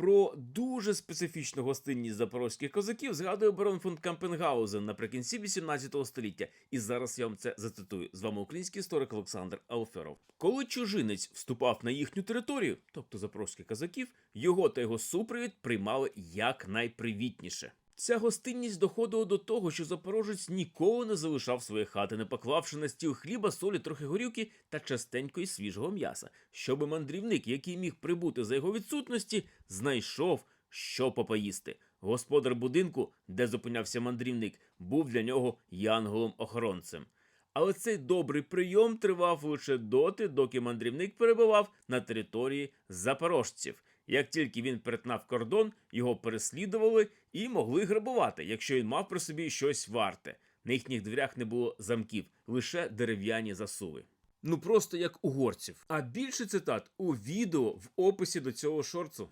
Про дуже специфічну гостинність запорозьких козаків згадує барон фон Кампенгаузен наприкінці 18 століття. І зараз я вам це зацитую. З вами український історик Олександр Алферов. Коли чужинець вступав на їхню територію, тобто запорозьких козаків, його та його супровід приймали якнайпривітніше. Ця гостинність доходила до того, що запорожець ніколи не залишав свої хати, не поклавши на стіл хліба, солі, трохи горілки та частенько й свіжого м'яса, щоби мандрівник, який міг прибути за його відсутності, знайшов, що попоїсти. Господар будинку, де зупинявся мандрівник, був для нього янголом-охоронцем. Але цей добрий прийом тривав лише доти, доки мандрівник перебував на території запорожців. Як тільки він перетнав кордон, його переслідували і могли грабувати, якщо він мав при собі щось варте. На їхніх дверях не було замків, лише дерев'яні засуви. Ну просто як угорців. А більше цитат у відео в описі до цього шорцу.